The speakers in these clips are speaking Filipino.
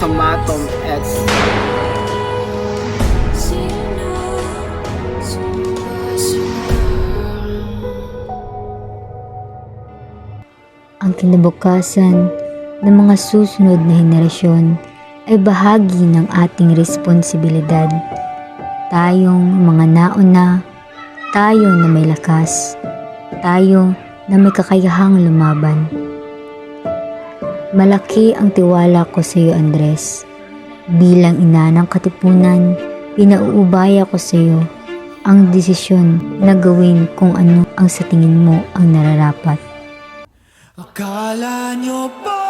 Consumatum et Ang kinabukasan ng mga susunod na henerasyon ay bahagi ng ating responsibilidad. Tayong mga nauna, tayo na may lakas, tayo na may kakayahang lumaban. Malaki ang tiwala ko sa iyo, Andres. Bilang ina ng katipunan, pinauubaya ko sa iyo ang desisyon na gawin kung ano ang sa tingin mo ang nararapat. Akala nyo ba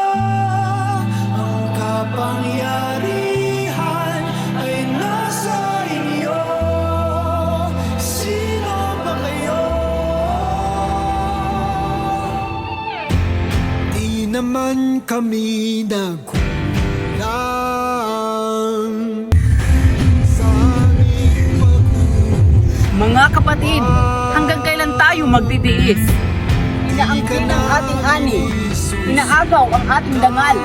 naman kami nagkulang sa aming Mga kapatid, hanggang kailan tayo magtitiis? Inaangkin ang ating ani, inaagaw ang ating dangal,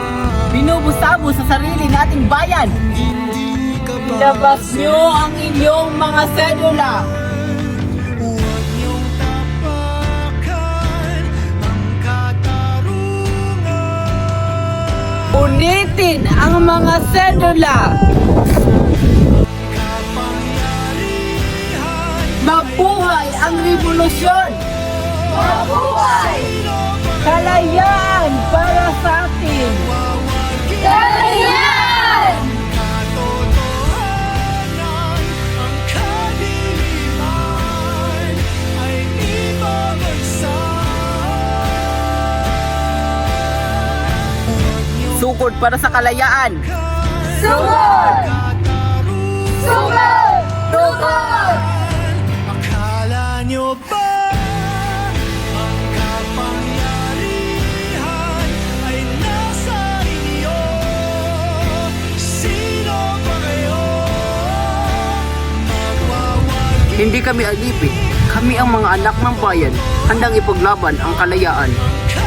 binubusabo sa sarili nating bayan. Ilabas nyo ang inyong mga sedula. Unitin ang mga sedula. Mabuhay ang revolusyon! Mabuhay! Sukod para sa kalayaan! katarungan Sukod! Akala nyo ba ang kapangyarihan ay nasa inyo? Sino ba kayo? Magwawagi Hindi kami alipin. Kami ang mga anak ng bayan, handang ipaglaban ang kalayaan. ka